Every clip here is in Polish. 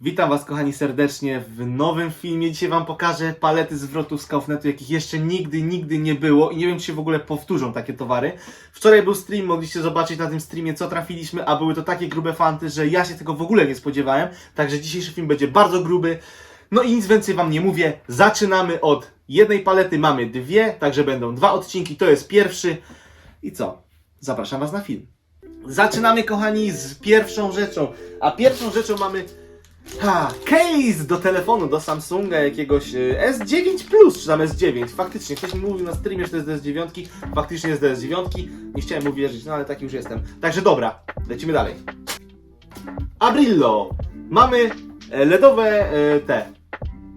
Witam Was kochani serdecznie w nowym filmie. Dzisiaj Wam pokażę palety zwrotów z Kaufnetu, jakich jeszcze nigdy, nigdy nie było i nie wiem czy się w ogóle powtórzą takie towary. Wczoraj był stream, mogliście zobaczyć na tym streamie co trafiliśmy, a były to takie grube fanty, że ja się tego w ogóle nie spodziewałem. Także dzisiejszy film będzie bardzo gruby. No i nic więcej Wam nie mówię. Zaczynamy od jednej palety, mamy dwie, także będą dwa odcinki, to jest pierwszy. I co? Zapraszam Was na film. Zaczynamy kochani z pierwszą rzeczą, a pierwszą rzeczą mamy Ha, case do telefonu, do Samsunga jakiegoś y, S9 Plus, czy tam S9. Faktycznie, ktoś mi mówił na streamie, że to jest do S9. Faktycznie jest do S9. Nie chciałem mu wierzyć, no ale taki już jestem. Także dobra, lecimy dalej. Abrillo. Mamy e, LEDowe e, te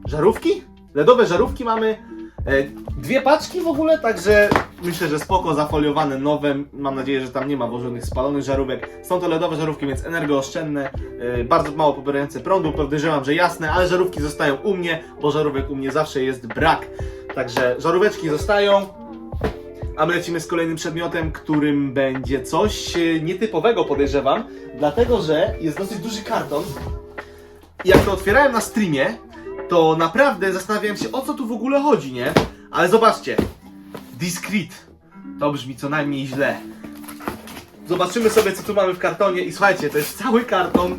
żarówki. LEDowe żarówki mamy. E, Dwie paczki w ogóle, także myślę, że spoko, zafoliowane, nowe. Mam nadzieję, że tam nie ma włożonych spalonych żarówek. Są to LEDowe żarówki, więc energooszczędne, e, bardzo mało pobierające prądu. Podejrzewam, że jasne, ale żarówki zostają u mnie, bo żarówek u mnie zawsze jest brak. Także żaróweczki zostają. A my lecimy z kolejnym przedmiotem, którym będzie coś e, nietypowego, podejrzewam, dlatego że jest dosyć duży karton. Jak to otwierałem na streamie, to naprawdę zastanawiałem się, o co tu w ogóle chodzi, nie? Ale zobaczcie, Discreet. To brzmi co najmniej źle. Zobaczymy sobie, co tu mamy w kartonie i słuchajcie, to jest cały karton,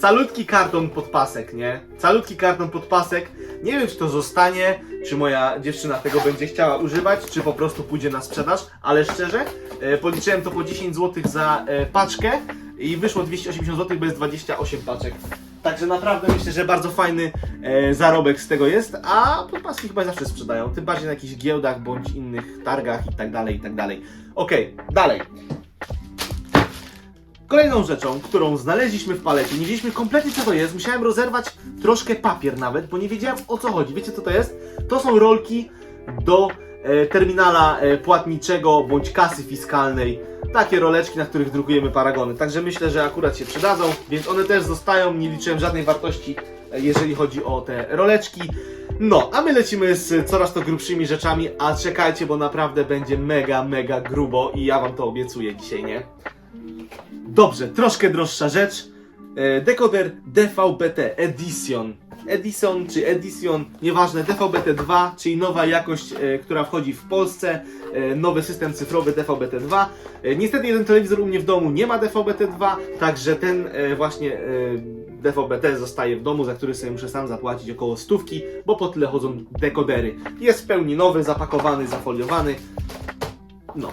calutki karton pod pasek, nie? Calutki karton pod pasek. Nie wiem, czy to zostanie, czy moja dziewczyna tego będzie chciała używać, czy po prostu pójdzie na sprzedaż, ale szczerze, e, policzyłem to po 10 zł za e, paczkę i wyszło 280 zł, bo jest 28 paczek. Także naprawdę myślę, że bardzo fajny e, zarobek z tego jest, a podpaski chyba zawsze sprzedają, tym bardziej na jakichś giełdach bądź innych targach i tak dalej, i tak dalej. Okej, dalej. Kolejną rzeczą, którą znaleźliśmy w palecie, nie wiedzieliśmy kompletnie co to jest, musiałem rozerwać troszkę papier nawet, bo nie wiedziałem o co chodzi. Wiecie co to jest? To są rolki do terminala e, płatniczego bądź kasy fiskalnej. Takie roleczki, na których drukujemy paragony. Także myślę, że akurat się przydadzą, więc one też zostają. Nie liczyłem żadnej wartości, e, jeżeli chodzi o te roleczki. No, a my lecimy z coraz to grubszymi rzeczami, a czekajcie, bo naprawdę będzie mega, mega grubo i ja wam to obiecuję dzisiaj, nie? Dobrze, troszkę droższa rzecz. E, Dekoder DVB-T Edition. Edison czy Edition, nieważne, DVB-T2, czyli nowa jakość, e, która wchodzi w Polsce, e, nowy system cyfrowy DVB-T2. E, niestety jeden telewizor u mnie w domu nie ma DVB-T2, także ten właśnie DVB-T zostaje w domu, za który sobie muszę sam zapłacić około stówki, bo po tyle chodzą dekodery. Jest w pełni nowy, zapakowany, zafoliowany. No.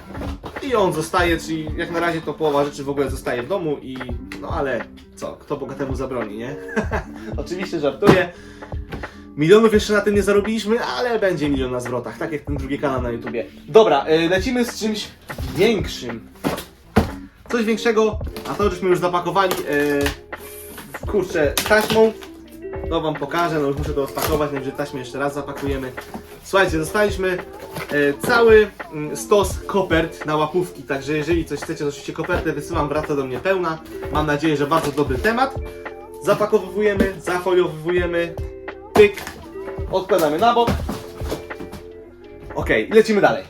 I on zostaje, czyli jak na razie to połowa rzeczy w ogóle zostaje w domu i no ale co, kto bogatemu zabroni, nie? Oczywiście żartuję. Milionów jeszcze na tym nie zarobiliśmy, ale będzie milion na zwrotach, tak jak ten drugi kanał na YouTubie. Dobra, y, lecimy z czymś większym. Coś większego, a to żeśmy już zapakowali y, kurczę taśmą. To wam pokażę, no już muszę to spakować, najwyżej taśmę jeszcze raz zapakujemy. Słuchajcie, dostaliśmy cały mm, stos kopert na łapówki, także jeżeli coś chcecie, to oczywiście kopertę wysyłam, wraca do mnie pełna. Mam nadzieję, że bardzo dobry temat. Zapakowujemy, zafoliowujemy, pyk, odkładamy na bok. Ok, lecimy dalej.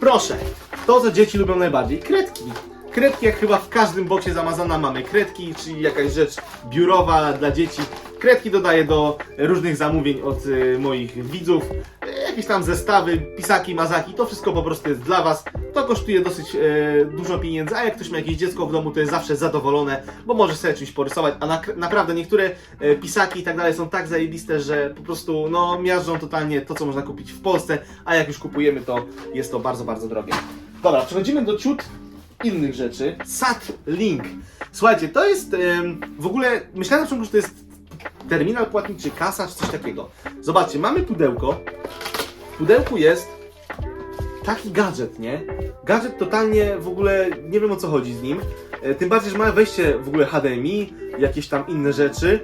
Proszę, to co dzieci lubią najbardziej, kredki. Kredki, jak chyba w każdym boksie z Amazona mamy kredki, czyli jakaś rzecz biurowa dla dzieci. Kredki dodaję do różnych zamówień od y, moich widzów. Jakieś tam zestawy, pisaki, mazaki, to wszystko po prostu jest dla Was. To kosztuje dosyć y, dużo pieniędzy, a jak ktoś ma jakieś dziecko w domu, to jest zawsze zadowolone, bo może sobie czymś porysować. A na, naprawdę niektóre y, pisaki i tak dalej są tak zajebiste, że po prostu no miażdżą totalnie to, co można kupić w Polsce, a jak już kupujemy, to jest to bardzo, bardzo drogie. Dobra, przechodzimy do ciut innych rzeczy. Sat Link. Słuchajcie, to jest w ogóle, myślałem na początku, że to jest terminal płatniczy, kasa czy coś takiego. Zobaczcie, mamy pudełko. Pudełku jest taki gadżet, nie? Gadżet totalnie w ogóle nie wiem o co chodzi z nim. E, tym bardziej, że ma wejście w ogóle HDMI, jakieś tam inne rzeczy.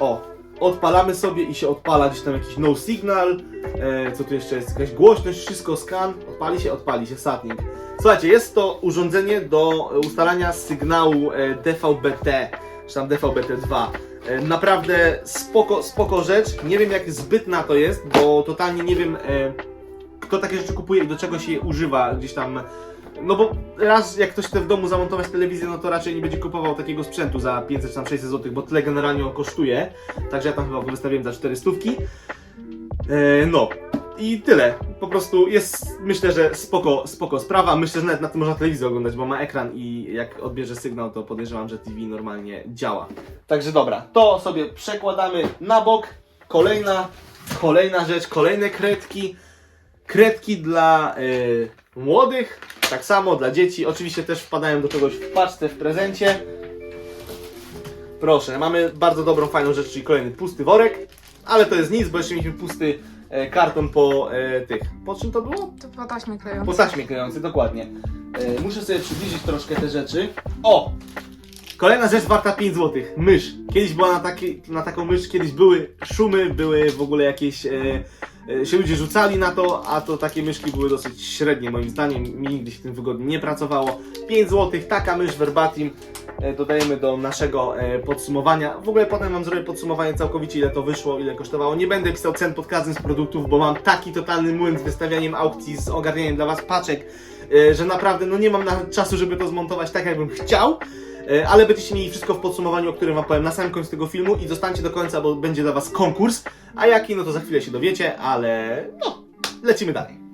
O, odpalamy sobie i się odpala gdzieś tam jakiś no signal. E, co tu jeszcze jest? Jakaś głośność, wszystko skan. Odpali się, odpali się, satnik. Słuchajcie, jest to urządzenie do ustalania sygnału e, DVB-T, czy tam DVB-T2. E, Naprawdę spoko, spoko rzecz. Nie wiem jak zbytna to jest, bo totalnie nie wiem e, kto takie rzeczy kupuje i do czego się je używa gdzieś tam No bo raz jak ktoś chce w domu zamontować telewizję, no to raczej nie będzie kupował takiego sprzętu za 500 czy tam 600 zł, bo tyle generalnie on kosztuje. Także ja tam chyba wystawiłem za 400. E, no. I tyle. Po prostu jest, myślę, że spoko, spoko sprawa. Myślę, że nawet na tym można telewizję oglądać, bo ma ekran i jak odbierze sygnał, to podejrzewam, że TV normalnie działa. Także dobra, to sobie przekładamy na bok. Kolejna, kolejna rzecz, kolejne kredki. Kredki dla y, młodych, tak samo dla dzieci. Oczywiście też wpadają do czegoś w paczce, w prezencie. Proszę, mamy bardzo dobrą, fajną rzecz, czyli kolejny pusty worek. Ale to jest nic, bo jeszcze mieliśmy pusty e, karton po e, tych. Po czym to było? To po taśmie kleją. Po taśmie klejącej, dokładnie. E, muszę sobie przybliżyć troszkę te rzeczy. O! Kolejna rzecz warta 5 zł. Mysz. Kiedyś była na, taki, na taką mysz, kiedyś były szumy, były w ogóle jakieś. E, e, się ludzie rzucali na to, a to takie myszki były dosyć średnie moim zdaniem. Mi nigdy się tym wygodnie nie pracowało. 5 zł, taka mysz verbatim. E, dodajemy do naszego e, podsumowania. W ogóle potem wam zrobię podsumowanie całkowicie, ile to wyszło, ile kosztowało. Nie będę pisał cen pod każdym z produktów, bo mam taki totalny młyn z wystawianiem aukcji, z ogarnianiem dla was paczek, e, że naprawdę no nie mam czasu, żeby to zmontować tak, jakbym chciał. Ale będziecie mieli wszystko w podsumowaniu, o którym wam powiem na samym końcu tego filmu i zostańcie do końca, bo będzie dla was konkurs. A jaki, no to za chwilę się dowiecie, ale no, lecimy dalej.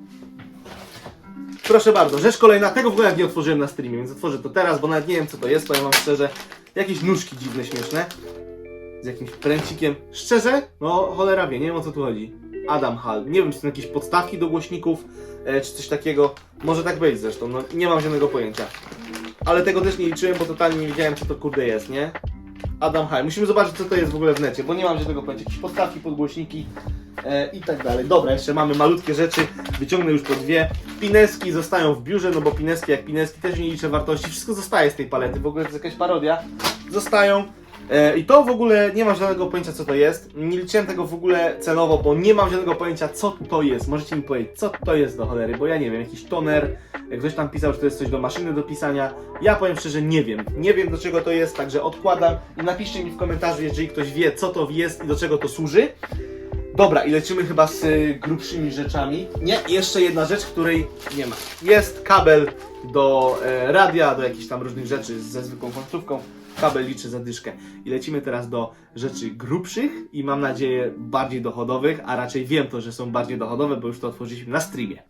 Proszę bardzo, rzecz kolejna, tego w ogóle nie otworzyłem na streamie, więc otworzę to teraz, bo nawet nie wiem co to jest, powiem wam szczerze. Jakieś nóżki dziwne, śmieszne. Z jakimś pręcikiem. Szczerze? No cholera wie, nie wiem o co tu chodzi. Adam Hall. Nie wiem, czy są jakieś podstawki do głośników, e, czy coś takiego. Może tak być zresztą, no nie mam żadnego pojęcia. Ale tego też nie liczyłem, bo totalnie nie wiedziałem co to kurde jest, nie? Adam Hall. Musimy zobaczyć co to jest w ogóle w necie, bo nie mam żadnego pojęcia. Jakieś podstawki, podgłośniki e, i tak dalej. Dobra, jeszcze mamy malutkie rzeczy. Wyciągnę już po dwie. Pineski zostają w biurze, no bo pineski jak pineski też nie liczę wartości. Wszystko zostaje z tej palety. W ogóle to jest jakaś parodia. Zostają. E, I to w ogóle nie mam żadnego pojęcia co to jest. Nie liczyłem tego w ogóle cenowo, bo nie mam żadnego pojęcia co to jest. Możecie mi powiedzieć co to jest do cholery, bo ja nie wiem. Jakiś toner. Jak ktoś tam pisał, że to jest coś do maszyny do pisania. Ja powiem szczerze, nie wiem. Nie wiem do czego to jest, także odkładam. I napiszcie mi w komentarzu, jeżeli ktoś wie co to jest i do czego to służy. Dobra, i lecimy chyba z y, grubszymi rzeczami. Nie, jeszcze jedna rzecz, której nie ma. Jest kabel do e, radia, do jakichś tam różnych rzeczy ze zwykłą końcówką. Kabel liczy za dyszkę. I lecimy teraz do rzeczy grubszych i mam nadzieję bardziej dochodowych, a raczej wiem to, że są bardziej dochodowe, bo już to otworzyliśmy na streamie.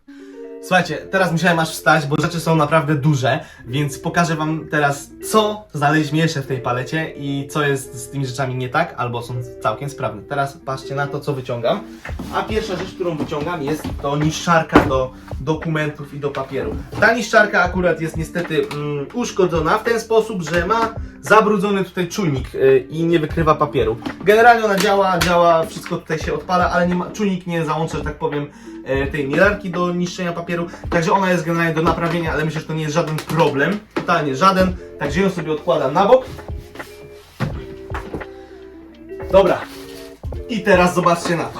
Słuchajcie, teraz musiałem aż wstać, bo rzeczy są naprawdę duże, więc pokażę wam teraz, co znaleźliśmy jeszcze w tej palecie i co jest z tymi rzeczami nie tak, albo są całkiem sprawne. Teraz patrzcie na to, co wyciągam. A pierwsza rzecz, którą wyciągam jest to niszczarka do dokumentów i do papieru. Ta niszczarka akurat jest niestety mm, uszkodzona w ten sposób, że ma zabrudzony tutaj czujnik y, i nie wykrywa papieru. Generalnie ona działa, działa, wszystko tutaj się odpala, ale nie ma, czujnik nie załącza, że tak powiem, tej mielarki do niszczenia papieru, także ona jest generalnie do naprawienia, ale myślę, że to nie jest żaden problem, totalnie żaden, także ją sobie odkładam na bok. Dobra, i teraz zobaczcie na to.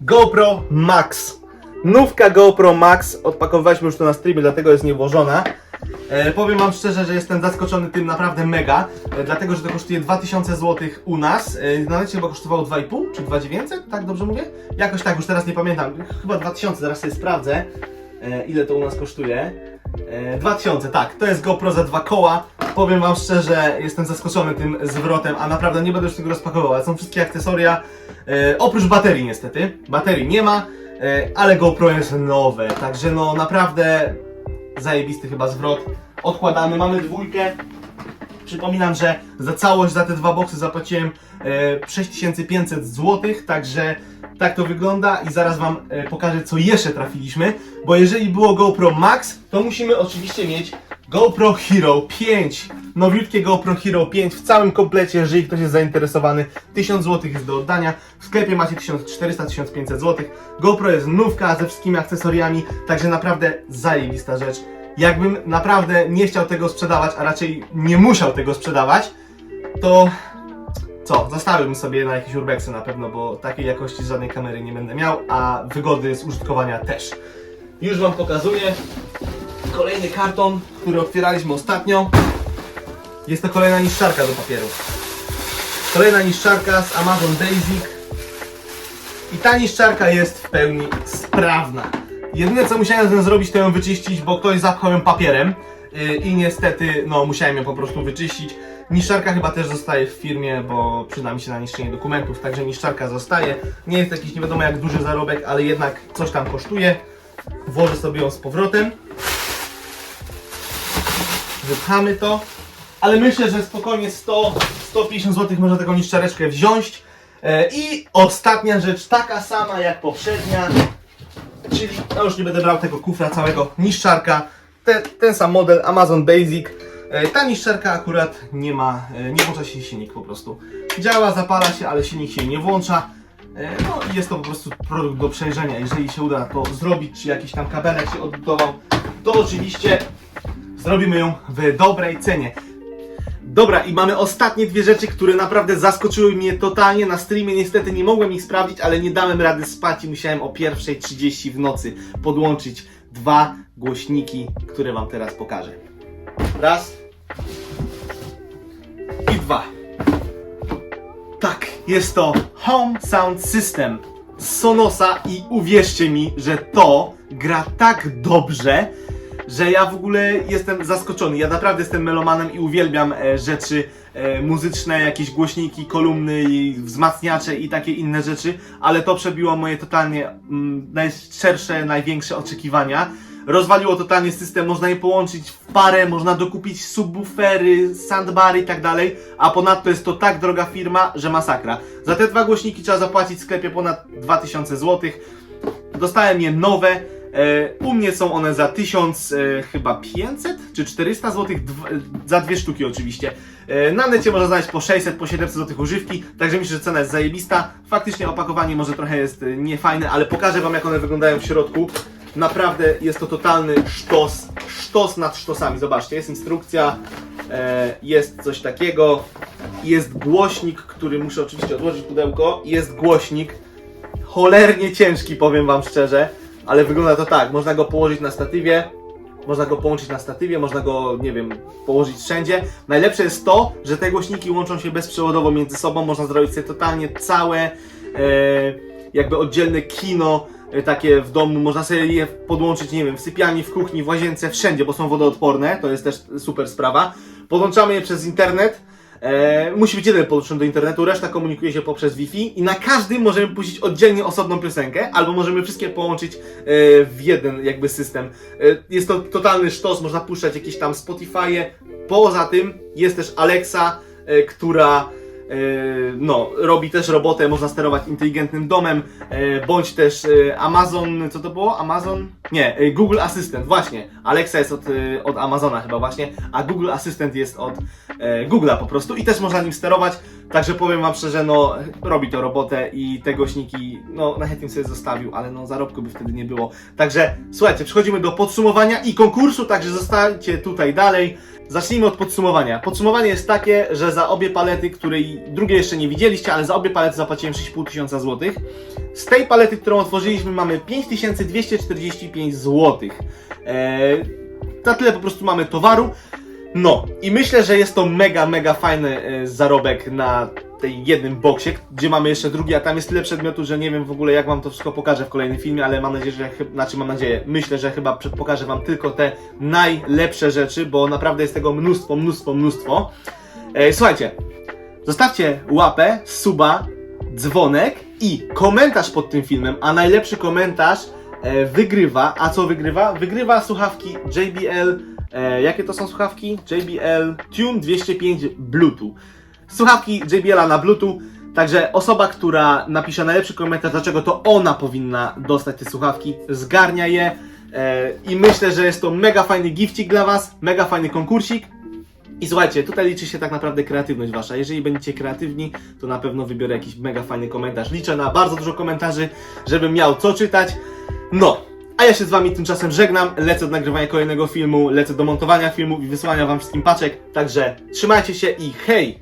GoPro Max. Nówka GoPro Max, odpakowaliśmy już to na streamie, dlatego jest niewłożona. E, powiem wam szczerze, że jestem zaskoczony tym naprawdę mega, e, dlatego że to kosztuje 2000 zł u nas. E, na necie chyba kosztowało 2,5 czy 2900, tak dobrze mówię? Jakoś tak, już teraz nie pamiętam. Chyba 2000, zaraz sobie sprawdzę, e, ile to u nas kosztuje. E, 2000, tak, to jest GoPro za dwa koła. Powiem wam szczerze, jestem zaskoczony tym zwrotem, a naprawdę nie będę już tego rozpakował, ale są wszystkie akcesoria, e, oprócz baterii niestety. Baterii nie ma, e, ale GoPro jest nowe, także no naprawdę zajebisty chyba zwrot. Odkładamy, mamy dwójkę. Przypominam, że za całość, za te dwa boksy zapłaciłem e, 6500 zł, także tak to wygląda i zaraz Wam e, pokażę, co jeszcze trafiliśmy, bo jeżeli było GoPro Max, to musimy oczywiście mieć GoPro Hero 5. Nowiutkie GoPro Hero 5 w całym komplecie, jeżeli ktoś jest zainteresowany. 1000 zł jest do oddania. W sklepie macie 1400-1500 zł. GoPro jest nówka ze wszystkimi akcesoriami, także naprawdę zajebista rzecz. Jakbym naprawdę nie chciał tego sprzedawać, a raczej nie musiał tego sprzedawać, to co, zostawiłbym sobie na jakieś urbexy na pewno, bo takiej jakości żadnej kamery nie będę miał, a wygody z użytkowania też. Już Wam pokazuję kolejny karton, który otwieraliśmy ostatnio. Jest to kolejna niszczarka do papieru. Kolejna niszczarka z Amazon Basic. I ta niszczarka jest w pełni sprawna. Jedyne co musiałem z nią zrobić, to ją wyczyścić, bo ktoś zapchał ją papierem. Yy, I niestety, no, musiałem ją po prostu wyczyścić. Niszczarka chyba też zostaje w firmie, bo przyda mi się na niszczenie dokumentów, także niszczarka zostaje. Nie jest jakiś nie wiadomo jak duży zarobek, ale jednak coś tam kosztuje. Włożę sobie ją z powrotem. Wypchamy to. Ale myślę, że spokojnie 100, 150 zł można taką niszczareczkę wziąć. E, I ostatnia rzecz, taka sama jak poprzednia, czyli no już nie będę brał tego kufra całego, niszczarka, te, ten sam model Amazon Basic. E, Ta niszczarka akurat nie ma, e, nie włącza się silnik po prostu. Działa, zapala się, ale silnik się nie włącza. No jest to po prostu produkt do przejrzenia. Jeżeli się uda to zrobić, czy jakiś tam kabelek się odbudował, to oczywiście zrobimy ją w dobrej cenie. Dobra, i mamy ostatnie dwie rzeczy, które naprawdę zaskoczyły mnie totalnie. Na streamie niestety nie mogłem ich sprawdzić, ale nie dałem rady spać i musiałem o 1.30 w nocy podłączyć dwa głośniki, które Wam teraz pokażę. Raz i dwa. Tak, jest to Home Sound System z Sonosa i uwierzcie mi, że to gra tak dobrze, że ja w ogóle jestem zaskoczony. Ja naprawdę jestem melomanem i uwielbiam e, rzeczy e, muzyczne, jakieś głośniki, kolumny i wzmacniacze i takie inne rzeczy, ale to przebiło moje totalnie mm, najszczersze, największe oczekiwania. Rozwaliło totalnie system, można je połączyć w parę, można dokupić subwoofery, soundbary i tak dalej, a ponadto jest to tak droga firma, że masakra. Za te dwa głośniki trzeba zapłacić w sklepie ponad 2000 zł. Dostałem je nowe. E, u mnie są one za 1000 e, chyba 500 czy 400 zł, za dwie sztuki oczywiście. E, na necie można znaleźć po 600, po 700 zł używki, także myślę, że cena jest zajebista. Faktycznie opakowanie może trochę jest niefajne, ale pokażę Wam jak one wyglądają w środku. Naprawdę jest to totalny sztos, sztos nad sztosami. Zobaczcie, jest instrukcja, jest coś takiego, jest głośnik, który muszę oczywiście odłożyć pudełko, jest głośnik, cholernie ciężki, powiem wam szczerze, ale wygląda to tak, można go położyć na statywie, można go połączyć na statywie, można go, nie wiem, położyć wszędzie. Najlepsze jest to, że te głośniki łączą się bezprzewodowo między sobą, można zrobić sobie totalnie całe, e, jakby oddzielne kino, e, takie w domu, można sobie je podłączyć, nie wiem, w sypialni, w kuchni, w łazience, wszędzie, bo są wodoodporne, to jest też super sprawa. Podłączamy je przez internet, E, musi być jeden podłączony do internetu, reszta komunikuje się poprzez Wi-Fi i na każdym możemy puścić oddzielnie osobną piosenkę, albo możemy wszystkie połączyć e, w jeden jakby system. E, jest to totalny sztos, można puszczać jakieś tam Spotify'e. Poza tym jest też Alexa, e, która no, robi też robotę, można sterować inteligentnym domem, e, bądź też e, Amazon, co to było? Amazon? Nie, Google Assistant, właśnie. Alexa jest od, od Amazona chyba właśnie, a Google Assistant jest od Google'a po prostu i też można nim sterować, także powiem wam szczerze, no robi to robotę i te głośniki, no najchętniej sobie zostawił, ale no zarobku by wtedy nie było. Także słuchajcie, przechodzimy do podsumowania i konkursu, także zostańcie tutaj dalej. Zacznijmy od podsumowania. Podsumowanie jest takie, że za obie palety, której drugie jeszcze nie widzieliście, ale za obie palety zapłaciłem 6,5 tysiąca złotych. Z tej palety, którą otworzyliśmy, mamy 5245 złotych. Eee, na tyle po prostu mamy towaru. No, i myślę, że jest to mega, mega fajny e, zarobek na tej jednym boksie, gdzie mamy jeszcze drugi, a tam jest tyle przedmiotów, że nie wiem w ogóle jak wam to wszystko pokażę w kolejnym filmie, ale mam nadzieję, że znaczy mam nadzieję, myślę, że chyba pokażę wam tylko te najlepsze rzeczy, bo naprawdę jest tego mnóstwo, mnóstwo, mnóstwo. E, słuchajcie, zostawcie łapę, suba, dzwonek i komentarz pod tym filmem, a najlepszy komentarz e, wygrywa. A co wygrywa? Wygrywa słuchawki JBL. E, jakie to są słuchawki? JBL Tune 205 Bluetooth. Słuchawki JBL-a na Bluetooth. Także osoba, która napisze najlepszy komentarz, dlaczego to ona powinna dostać te słuchawki, zgarnia je. E, I myślę, że jest to mega fajny gifcik dla Was, mega fajny konkursik. I słuchajcie, tutaj liczy się tak naprawdę kreatywność wasza. Jeżeli będziecie kreatywni, to na pewno wybiorę jakiś mega fajny komentarz. Liczę na bardzo dużo komentarzy, żebym miał co czytać. No, a ja się z wami tymczasem żegnam. Lecę do nagrywania kolejnego filmu, lecę do montowania filmu i wysłania wam wszystkim paczek. Także trzymajcie się i hej!